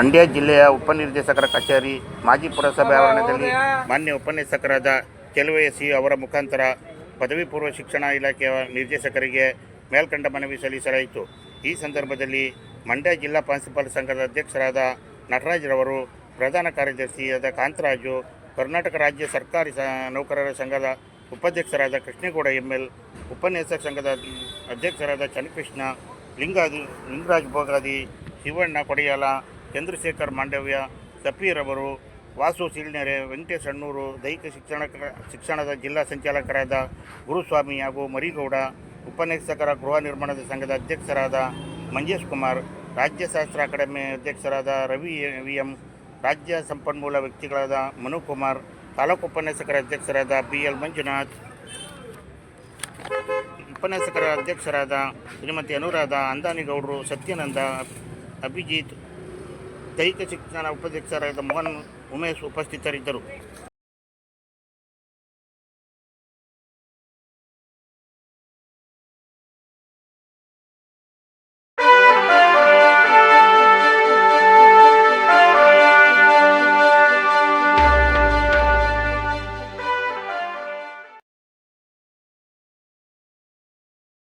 ಮಂಡ್ಯ ಜಿಲ್ಲೆಯ ಉಪನಿರ್ದೇಶಕರ ಕಚೇರಿ ಮಾಜಿ ಪುರಸಭೆ ಆವರಣದಲ್ಲಿ ಮಾನ್ಯ ಉಪನ್ಯಾಸಕರಾದ ಕೆಲವೇ ಸಿ ಅವರ ಮುಖಾಂತರ ಪದವಿ ಪೂರ್ವ ಶಿಕ್ಷಣ ಇಲಾಖೆಯ ನಿರ್ದೇಶಕರಿಗೆ ಮೇಲ್ಕಂಡ ಮನವಿ ಸಲ್ಲಿಸಲಾಯಿತು. ಈ ಸಂದರ್ಭದಲ್ಲಿ ಮಂಡ್ಯ ಜಿಲ್ಲಾ ಪ್ರಾನ್ಸಿಪಾಲ್ ಸಂಘದ ಅಧ್ಯಕ್ಷರಾದ ನಟರಾಜ್ರವರು ಪ್ರಧಾನ ಕಾರ್ಯದರ್ಶಿಯಾದ ಕಾಂತರಾಜು ಕರ್ನಾಟಕ ರಾಜ್ಯ ಸರ್ಕಾರಿ ಸ ನೌಕರರ ಸಂಘದ ಉಪಾಧ್ಯಕ್ಷರಾದ ಕೃಷ್ಣೇಗೌಡ ಎಂ ಎಲ್ ಉಪನ್ಯಾಸಕ ಸಂಘದ ಅಧ್ಯಕ್ಷರಾದ ಚನ್ನಕೃಷ್ಣ ಲಿಂಗಾದಿ ಲಿಂಗರಾಜ್ ಬೋಗಾದಿ ಶಿವಣ್ಣ ಕೊಡಿಯಾಲ ಚಂದ್ರಶೇಖರ್ ಮಾಂಡವ್ಯ, ಸಫೀರ್ ಅವರು, ವಾಸು ಸಿಳ್ನೆರೆ ವೆಂಕಟೇಶ್ ಅಣ್ಣೂರು, ದೈಹಿಕ ಶಿಕ್ಷಣ ಶಿಕ್ಷಣದ ಜಿಲ್ಲಾ ಸಂಚಾಲಕರಾದ ಗುರುಸ್ವಾಮಿ ಹಾಗೂ ಮರಿಗೌಡ ಉಪನ್ಯಾಸಕರ ಗೃಹ ನಿರ್ಮಾಣದ ಸಂಘದ ಅಧ್ಯಕ್ಷರಾದ ಮಂಜೇಶ್ ಕುಮಾರ್, ರಾಜ್ಯಶಾಸ್ತ್ರ ಅಕಾಡೆಮಿ ಅಧ್ಯಕ್ಷರಾದ ರವಿ ವಿ ಎಂ ರಾಜ್ಯ ಸಂಪನ್ಮೂಲ ವ್ಯಕ್ತಿಗಳಾದ ಮನುಕುಮಾರ್ ತಾಲೂಕು ಉಪನ್ಯಾಸಕರ ಅಧ್ಯಕ್ಷರಾದ ಬಿ ಎಲ್ ಮಂಜುನಾಥ್, ಉಪನ್ಯಾಸಕರ ಅಧ್ಯಕ್ಷರಾದ ಶ್ರೀಮತಿ ಅನುರಾಧ ಅಂದಾನಿಗೌಡರು, ಸತ್ಯಾನಂದ ಅಭಿಜಿತ್ ದೈಹಿಕ ಶಿಕ್ಷಣ ಉಪಾಧ್ಯಕ್ಷರಾದ ಮೋಹನ್ ಉಮೇಶ್ ಉಪಸ್ಥಿತರಿದ್ದರು.